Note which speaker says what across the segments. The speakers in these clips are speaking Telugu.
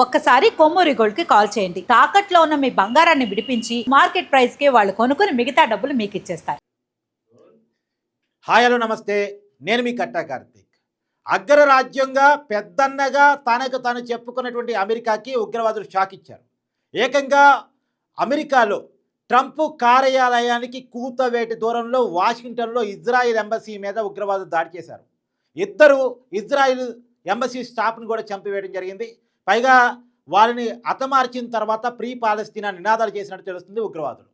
Speaker 1: ఒక్కసారి కొమ్మూరి గోల్డ్కి కాల్ చేయండి. తాకట్లో ఉన్న మీ బంగారాన్ని విడిపించి మార్కెట్ ప్రైస్కి వాళ్ళు కొనుక్కుని మిగతా డబ్బులు మీకు ఇచ్చేస్తారు.
Speaker 2: హాయ్ హలో నమస్తే. నేను మీ కట్టా కార్తీక్. అగ్రరాజ్యంగా పెద్దన్నగా తనకు తాను చెప్పుకున్నటువంటి అమెరికాకి ఉగ్రవాదులు షాక్ ఇచ్చారు. ఏకంగా అమెరికాలో ట్రంప్ కార్యాలయానికి కూతవేటి దూరంలో వాషింగ్టన్లో ఇజ్రాయిల్ ఎంబసీ మీద ఉగ్రవాదులు దాడి చేశారు. ఇద్దరు ఇజ్రాయిల్ ఎంబసీ స్టాఫ్ను కూడా చంపివేయడం జరిగింది. పైగా వారిని హతమార్చిన తర్వాత ప్రీ పాలస్తీనా నినాదాలు చేసినట్టు తెలుస్తుంది ఉగ్రవాదులు.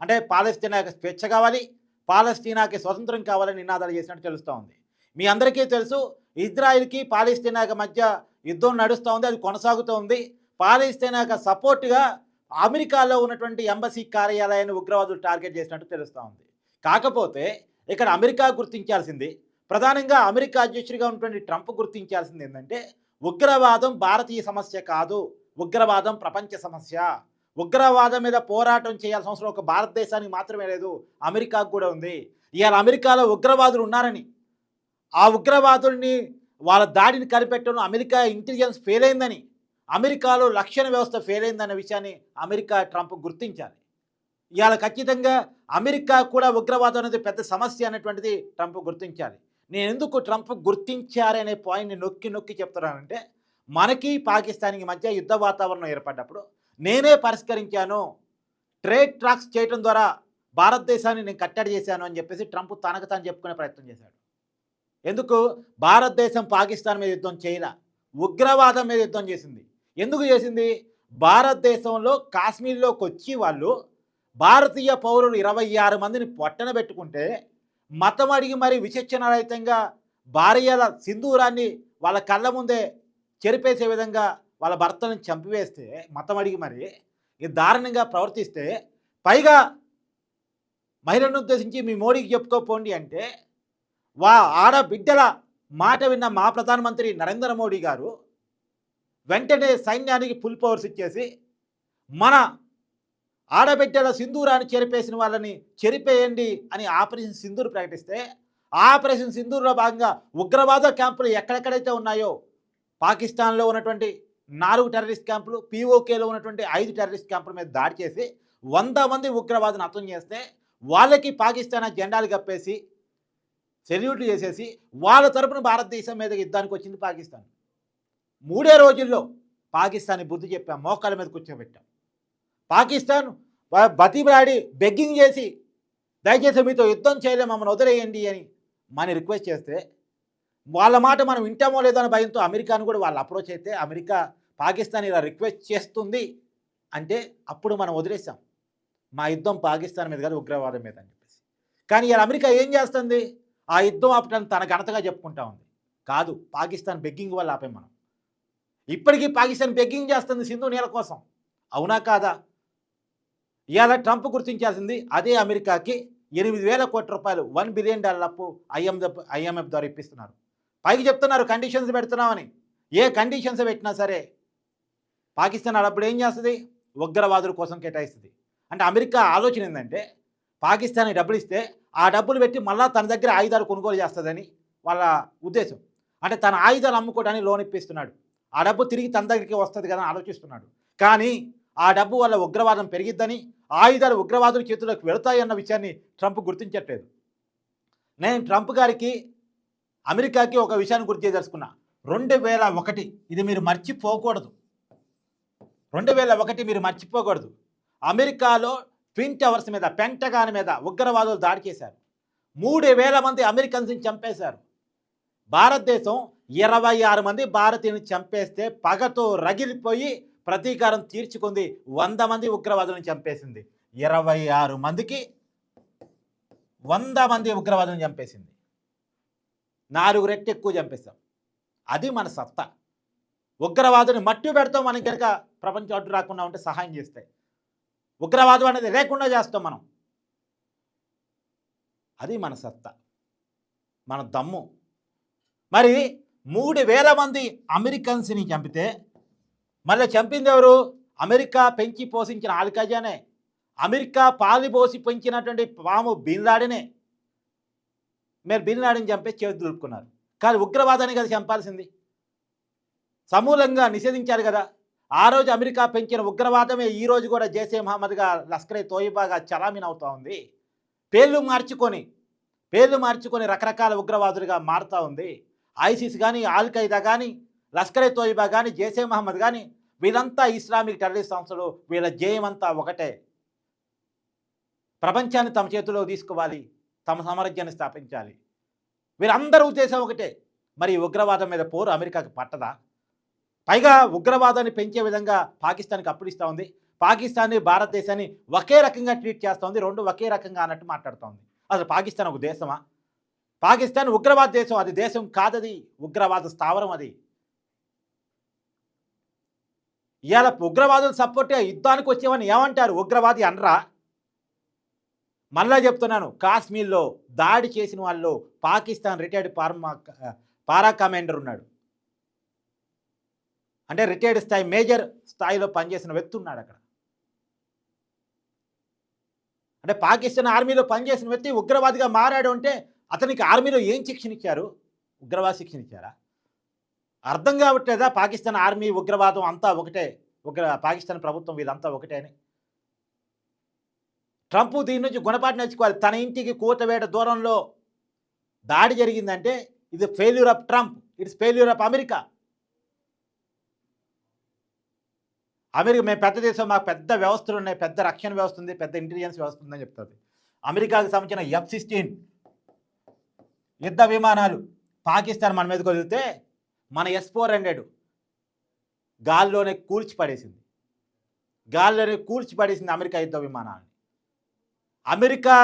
Speaker 2: అంటే పాలస్తీనాకి స్వేచ్ఛ కావాలి పాలస్తీనాకి స్వతంత్రం కావాలని నినాదాలు చేసినట్టు తెలుస్తూ ఉంది. మీ అందరికీ తెలుసు ఇజ్రాయిల్కి పాలస్తీనాకి మధ్య యుద్ధం నడుస్తూ ఉంది అది కొనసాగుతూ ఉంది. పాలస్తీనాకి సపోర్ట్గా అమెరికాలో ఉన్నటువంటి ఎంబసీ కార్యాలయాన్ని ఉగ్రవాదులు టార్గెట్ చేసినట్టు తెలుస్తూ ఉంది. కాకపోతే ఇక్కడ అమెరికా గుర్తించాల్సింది ప్రధానంగా అమెరికా అధ్యక్షుడిగా ఉన్నటువంటి ట్రంప్ గుర్తించాల్సింది ఏంటంటే ఉగ్రవాదం భారతీయ సమస్య కాదు. ఉగ్రవాదం ప్రపంచ సమస్య. ఉగ్రవాదం మీద పోరాటం చేయాల్సిన అవసరం ఒక భారతదేశానికి మాత్రమే లేదు అమెరికాకు కూడా ఉంది. ఇవాళ అమెరికాలో ఉగ్రవాదులు ఉన్నారని. ఆ ఉగ్రవాదుల్ని వాళ్ళ దాడిని కనిపెట్టడం అమెరికా ఇంటెలిజెన్స్ ఫెయిల్ అయిందని అమెరికాలో రక్షణ వ్యవస్థ ఫెయిల్ అయిందన్న విషయాన్ని అమెరికా ట్రంప్ గుర్తించాలి. ఇవాళ ఖచ్చితంగా అమెరికా కూడా ఉగ్రవాదం అనేది పెద్ద సమస్య అనేటువంటిది ట్రంప్ గుర్తించాలి. నేను ఎందుకు ట్రంప్ గుర్తించారనే పాయింట్ని నొక్కి నొక్కి చెప్తున్నానంటే మనకి పాకిస్తాన్కి మధ్య యుద్ధ వాతావరణం ఏర్పడ్డప్పుడు నేనే పరిష్కరించాను. ట్రేడ్ ట్రాక్స్ చేయడం ద్వారా భారతదేశాన్ని నేను కట్టడి చేశాను అని చెప్పేసి ట్రంప్ తనకు తాను చెప్పుకునే ప్రయత్నం చేశాడు. ఎందుకు? భారతదేశం పాకిస్తాన్ మీద యుద్ధం చేయలే. ఉగ్రవాదం మీద యుద్ధం చేసింది. ఎందుకు చేసింది? భారతదేశంలో కాశ్మీర్లోకి వచ్చి వాళ్ళు భారతీయ పౌరులు ఇరవై ఆరు మందిని పొట్టన పెట్టుకుంటే మతం అడిగి మరి విచక్షణ రహితంగా భార్యల సింధూరాన్ని వాళ్ళ కళ్ళ ముందే చెరిపేసే విధంగా వాళ్ళ భర్తను చంపివేస్తే మతం అడిగి మరి ఇది దారుణంగా ప్రవర్తిస్తే పైగా మహిళను ఉద్దేశించి మీ మోడీకి చెప్పుకోపోండి అంటే వా ఆడబిడ్డల మాట విన్న మా ప్రధానమంత్రి నరేంద్ర మోడీ గారు వెంటనే సైన్యానికి ఫుల్ పవర్స్ ఇచ్చేసి మన ఆడబిడ్డల సింధూరాన్ని చెరిపేసిన వాళ్ళని చెరిపేయండి అని ఆపరేషన్ సింధూర్ ప్రకటిస్తే ఆపరేషన్ సింధూర్లో భాగంగా ఉగ్రవాద క్యాంపులు ఎక్కడెక్కడైతే ఉన్నాయో పాకిస్తాన్లో ఉన్నటువంటి నాలుగు టెర్రరిస్ట్ క్యాంపులు పీఓకేలో ఉన్నటువంటి ఐదు టెర్రరిస్ట్ క్యాంపుల మీద దాడి చేసి వంద మంది ఉగ్రవాదులను అర్థం చేస్తే వాళ్ళకి పాకిస్తాన్ జెండాలు కప్పేసి సెల్యూట్లు చేసేసి వాళ్ళ తరపున భారతదేశం మీద యుద్ధానికి వచ్చింది పాకిస్తాన్. మూడే రోజుల్లో పాకిస్తాన్ని బుద్ధి చెప్పాం మోకాల మీద కూర్చోబెట్టాం. పాకిస్తాన్ వా- బెగ్గింగ్ చేసి దయచేసి మీతో యుద్ధం చేయలే మమ్మల్ని వదిలేయండి అని మన రిక్వెస్ట్ చేస్తే వాళ్ళ మాట మనం వింటామో లేదో అని భయంతో అమెరికాను కూడా వాళ్ళు అప్రోచ్ అయితే అమెరికా పాకిస్తాన్ ఇలా రిక్వెస్ట్ చేస్తుంది అంటే అప్పుడు మనం వదిలేసాం. మా యుద్ధం పాకిస్తాన్ మీద కాదు ఉగ్రవాదం మీద అని చెప్పేసి. కానీ ఇలా అమెరికా ఏం చేస్తుంది? ఆ యుద్ధం ఆపటాన్ని తన ఘనతగా చెప్పుకుంటా ఉంది. కాదు పాకిస్తాన్ బెగ్గింగ్ వల్ల ఆపే మనం. ఇప్పటికీ పాకిస్తాన్ బెగ్గింగ్ చేస్తుంది సింధు నీళ్ళ కోసం. అవునా కాదా? ఇవాళ ట్రంప్ గుర్తించాల్సింది అదే అమెరికాకి ఎనిమిది వేల కోట్ల రూపాయలు వన్ బిలియన్ డాలర్ అప్పు ఐఎంఎఫ్ ఐఎంఎఫ్ ద్వారా ఇప్పిస్తున్నారు. పైకి చెప్తున్నారు కండిషన్స్ పెడుతున్నామని. ఏ కండిషన్స్ పెట్టినా సరే పాకిస్తాన్ అప్పుడు ఏం చేస్తుంది? ఉగ్రవాదుల కోసం కేటాయిస్తుంది. అంటే అమెరికా ఆలోచన ఏంటంటే పాకిస్తాన్కి డబ్బులు ఇస్తే ఆ డబ్బులు పెట్టి మళ్ళీ తన దగ్గర ఆయుధాలు కొనుగోలు చేస్తుందని వాళ్ళ ఉద్దేశం. అంటే తన ఆయుధాలు అమ్ముకోవడానికి లోన్ ఇప్పిస్తున్నాడు. ఆ డబ్బు తిరిగి తన దగ్గరికి వస్తుంది కదా అని ఆలోచిస్తున్నాడు. కానీ ఆ డబ్బు వల్ల ఉగ్రవాదం పెరిగిద్దని ఆయుధాలు ఉగ్రవాదుల చేతులకు వెళతాయన్న విషయాన్ని ట్రంప్ గుర్తించట్లేదు. నేను ట్రంప్ గారికి అమెరికాకి ఒక విషయాన్ని గుర్తు చేయదలుచుకున్నా రెండు వేల ఒకటి ఇది మీరు మర్చిపోకూడదు. రెండు వేల ఒకటి మీరు మర్చిపోకూడదు. అమెరికాలో ట్విన్ టవర్స్ మీద పెంటగాన్ మీద ఉగ్రవాదులు దాడి చేశారు. మూడు వేల మంది అమెరికన్స్ని చంపేశారు. భారతదేశం ఇరవై ఆరు మంది భారతీయుని చంపేస్తే పగతో రగిలిపోయి ప్రతీకారం తీర్చుకుంది. వంద మంది ఉగ్రవాదులను చంపేసింది. ఇరవై ఆరు మందికి వంద మంది ఉగ్రవాదులను చంపేసింది. నాలుగు రెట్లు ఎక్కువ చంపేస్తాం అది మన సత్తా. ఉగ్రవాదుని మట్టి పెడతాం మనకి కనుక ప్రపంచం అడ్డు రాకుండా ఉంటే సహాయం చేస్తాయి. ఉగ్రవాదం అనేది లేకుండా చేస్తాం మనం. అది మన సత్తా. మన దమ్ము. మరి మూడు వేల మంది అమెరికన్స్ని చంపితే మళ్ళీ చంపింది ఎవరు? అమెరికా పెంచి పోషించిన ఆల్కజానే అమెరికా పాలి పోసి పెంచినటువంటి పాము బిన్లాడినే మీరు బిన్లాడిని చంపే చేతి దులుపుకున్నారు. కానీ ఉగ్రవాదాన్ని కదా చంపాల్సింది. సమూలంగా నిషేధించారు కదా. ఆ రోజు అమెరికా పెంచిన ఉగ్రవాదమే ఈ రోజు కూడా జైసే మహమ్మద్గా లష్కరే తోయిబాగా చలామీన్ అవుతూ ఉంది. పేర్లు మార్చుకొని పేర్లు మార్చుకొని రకరకాల ఉగ్రవాదులుగా మారుతూ ఉంది. ఐసిస్ కానీ ఆల్ ఖైదా కానీ లష్కరే తోయిబా కానీ జైసే మహమ్మద్ కానీ వీళ్ళంతా ఇస్లామిక్ టెర్రరిస్ట్ సంస్థలు వీళ్ళ జయమంతా ఒకటే. ప్రపంచాన్ని తమ చేతిలో తీసుకోవాలి తమ సామ్రాజ్యాన్ని స్థాపించాలి. వీరందరూ ఉద్దేశం ఒకటే. మరి ఉగ్రవాదం మీద పోరు అమెరికాకి పట్టదా? పైగా ఉగ్రవాదాన్ని పెంచే విధంగా పాకిస్తాన్కి అప్పుడిస్తూ ఉంది. పాకిస్తాన్ని భారతదేశాన్ని ఒకే రకంగా ట్రీట్ చేస్తూ ఉంది. రెండు ఒకే రకంగా అన్నట్టు మాట్లాడుతూ ఉంది. అసలు పాకిస్తాన్ ఒక దేశమా? పాకిస్తాన్ ఉగ్రవాద దేశం అది దేశం కాదది. ఉగ్రవాద స్థావరం అది. ఇవాళ ఉగ్రవాదులు సపోర్ట్గా యుద్ధానికి వచ్చేవని ఏమంటారు? ఉగ్రవాది అనరా? మళ్ళా చెప్తున్నాను కాశ్మీర్లో దాడి చేసిన వాళ్ళు పాకిస్తాన్ రిటైర్డ్ పార్మా పారా కమాండర్ ఉన్నాడు. అంటే రిటైర్డ్ స్థాయి మేజర్ స్థాయిలో పనిచేసిన వ్యక్తి ఉన్నాడు అక్కడ. అంటే పాకిస్తాన్ ఆర్మీలో పనిచేసిన వ్యక్తి ఉగ్రవాదిగా మారాడు అంటే అతనికి ఆర్మీలో ఏం శిక్షణ ఇచ్చారు? ఉగ్రవాద శిక్షణ ఇచ్చారా? అర్థం కావట్లేదా పాకిస్తాన్ ఆర్మీ ఉగ్రవాదం అంతా ఒకటే. ఉగ్ర పాకిస్తాన్ ప్రభుత్వం వీళ్ళంతా ఒకటే అని. ట్రంప్ దీని నుంచి గుణపాఠం నేర్చుకోవాలి. తన ఇంటికి కూతవేట దూరంలో దాడి జరిగిందంటే ఇది failure of Trump. It's failure of America. America మేము పెద్ద దేశం మాకు పెద్ద వ్యవస్థలు ఉన్నాయి. పెద్ద రక్షణ వ్యవస్థ ఉంది. పెద్ద ఇంటెలిజెన్స్ వ్యవస్థ ఉందని చెప్తుంది అమెరికాకు సంబంధించిన ఎఫ్ సిక్స్టీన్ యుద్ధ విమానాలు పాకిస్తాన్ మన మీదకి వదిలితే మన ఎస్ ఫోర్ హండ్రెడ్ గాల్లోనే కూల్చి పడేసింది గాల్లోనే కూల్చి పడేసింది అమెరికా యుద్ధ విమానాన్ని. అమెరికా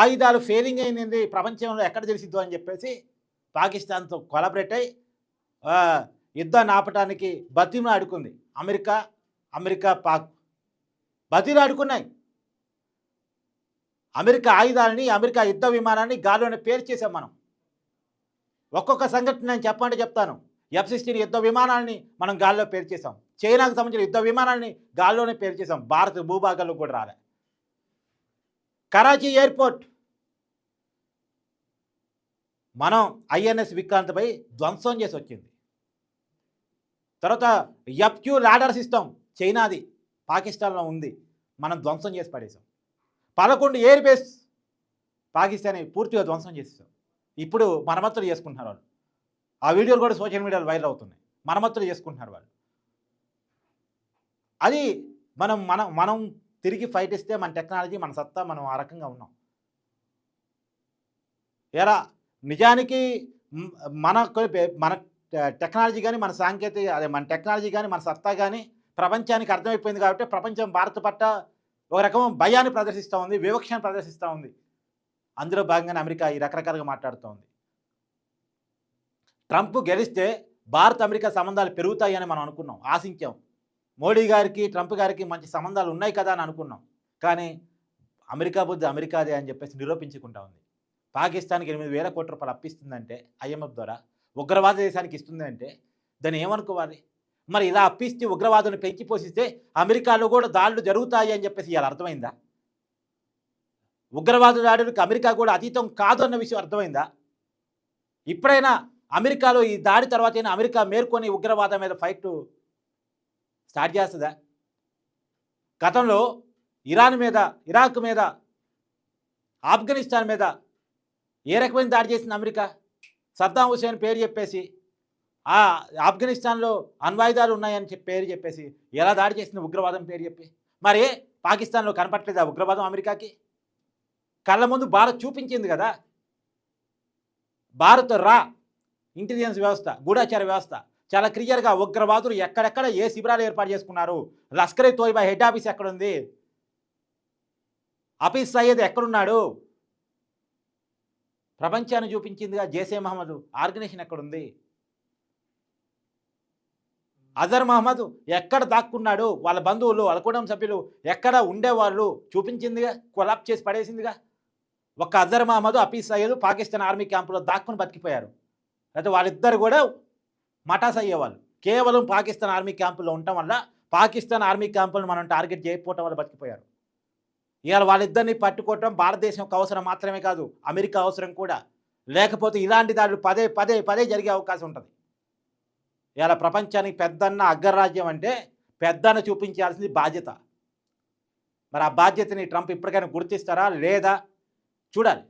Speaker 2: ఆయుధాలు ఫెయిలింగ్ అయింది ప్రపంచంలో ఎక్కడ తెలిసిద్దు అని చెప్పేసి పాకిస్తాన్తో కొలబరేట్ అయి యుద్ధాన్ని ఆపటానికి బతిమలు ఆడుకుంది అమెరికా అమెరికా పాక్ బతిలు ఆడుకున్నాయి అమెరికా ఆయుధాలని అమెరికా యుద్ధ విమానాన్ని గాల్లోనే పేరు చేసాం మనం. ఒక్కొక్క సంఘటన నేను చెప్పండి చెప్తాను. ఎఫ్ సిక్స్టీన్ యుద్ధ విమానాన్ని మనం గాల్లో పేరు చేసాం చైనాకు సంబంధించిన యుద్ధ విమానాన్ని గాల్లోనే పేరు చేసాం భారత భూభాగాల్లో కూడా రాలే. కరాచీ ఎయిర్పోర్ట్. మనం ఐఎన్ఎస్ విక్రాంత్పై ధ్వంసం చేసి వచ్చింది. తర్వాత ఎఫ్క్యూ లాడర్ సిస్టమ్ చైనాది పాకిస్తాన్లో ఉంది. మనం ధ్వంసం చేసి పడేసాం పదకొండు ఎయిర్ బేస్ పాకిస్తాన్ పూర్తిగా ధ్వంసం చేసేసాం ఇప్పుడు మరమ్మతులు చేసుకుంటున్నారు వాళ్ళు. ఆ వీడియోలు కూడా సోషల్ మీడియాలో వైరల్ అవుతున్నాయి. మరమ్మతులు చేసుకుంటున్నారు వాళ్ళు. అది మనం మనం మనం తిరిగి ఫైట్ ఇస్తే మన టెక్నాలజీ మన సత్తా మనం ఆ రకంగా ఉన్నాం. ఎలా? నిజానికి మన మన టెక్నాలజీ కానీ మన సాంకేతిక అదే మన టెక్నాలజీ కానీ మన సత్తా కానీ ప్రపంచానికి అర్థమైపోయింది కాబట్టి ప్రపంచం భారత పట్ల ఒక రకం భయాన్ని ప్రదర్శిస్తూ ఉంది వివక్షను ప్రదర్శిస్తూ ఉంది. అందులో భాగంగానే అమెరికా ఈ రకరకాలుగా మాట్లాడుతూ ఉంది ట్రంప్ గెలిస్తే భారత్ అమెరికా సంబంధాలు పెరుగుతాయని మనం అనుకున్నాం. ఆశించాం. మోడీ గారికి ట్రంప్ గారికి మంచి సంబంధాలు ఉన్నాయి కదా అని అనుకున్నాం. కానీ అమెరికా బుద్ధి అమెరికాదే అని చెప్పేసి నిరూపించుకుంటా ఉంది. పాకిస్తాన్కి ఎనిమిది వేల కోట్ల రూపాయలు అప్పిస్తుందంటే ఐఎంఎఫ్ ద్వారా ఉగ్రవాద దేశానికి ఇస్తుంది అంటే దాన్ని ఏమనుకోవాలి? మరి ఇలా అప్పిస్తే ఉగ్రవాదుని పెంచి పోషిస్తే అమెరికాలో కూడా దాడులు జరుగుతాయి అని చెప్పేసి ఇలా అర్థమైందా? ఉగ్రవాద దాడులకు అమెరికా కూడా అతీతం కాదు అన్న విషయం అర్థమైందా? ఇప్పుడైనా అమెరికాలో ఈ దాడి తర్వాత అయినా అమెరికా మేర్కొని ఉగ్రవాదం మీద ఫైట్ స్టార్ట్ చేస్తుందా? గతంలో ఇరాన్ మీద ఇరాక్ మీద ఆఫ్ఘనిస్తాన్ మీద ఏ రకమైన దాడి చేసింది అమెరికా? సద్దాం హుసేన్ పేరు చెప్పేసి ఆ ఆఫ్ఘనిస్తాన్లో అణ్వాయుధాలు ఉన్నాయని చెప్పి పేరు చెప్పేసి ఎలా దాడి చేసింది ఉగ్రవాదం పేరు చెప్పి? మరి పాకిస్తాన్లో కనపట్లేదా ఉగ్రవాదం అమెరికాకి? కళ్ళ ముందు భారత్ చూపించింది కదా? భారత్ రా ఇంటెలిజెన్స్ వ్యవస్థ గూఢాచార వ్యవస్థ. చాలా క్లియర్గా ఉగ్రవాదులు ఎక్కడెక్కడ ఏ శిబిరాలు ఏర్పాటు చేసుకున్నారు? లష్కరే తోయిబా హెడ్ ఆఫీస్ ఎక్కడుంది? అఫీస్ సయ్యద్ ఎక్కడున్నాడు? ప్రపంచాన్ని చూపించిందిగా జేసే మహమ్మద్ ఆర్గనైజేషన్ ఎక్కడుంది? అజర్ మహమ్మద్ ఎక్కడ దాక్కున్నాడు? వాళ్ళ బంధువులు వాళ్ళ కుటుంబ సభ్యులు ఎక్కడ ఉండేవాళ్ళు? చూపించిందిగా కొలాప్ చేసి పడేసిందిగా. ఒక అజర్ మహమ్మద్ అఫీస్ సయ్యద్ పాకిస్తాన్ ఆర్మీ క్యాంపులో దాక్కుని బతికిపోయారు. అయితే వాళ్ళిద్దరు కూడా మటాస్ అయ్యేవాళ్ళు. కేవలం పాకిస్తాన్ ఆర్మీ క్యాంపులో ఉండటం వల్ల పాకిస్తాన్ ఆర్మీ క్యాంపులను మనం టార్గెట్ చేయకపోవటం వల్ల బతికిపోయారు. ఇవాళ వాళ్ళిద్దరిని పట్టుకోవటం భారతదేశం యొక్క అవసరం మాత్రమే కాదు అమెరికా అవసరం కూడా. లేకపోతే ఇలాంటి దాడులు పదే పదే పదే జరిగే అవకాశం ఉంటుంది. ఇవాళ ప్రపంచానికి పెద్దన్న అగ్రరాజ్యం అంటే పెద్దన్న చూపించాల్సింది బాధ్యత. మరి ఆ బాధ్యతని ట్రంప్ ఇప్పటికైనా గుర్తిస్తారా? లేదా? చూడాలి.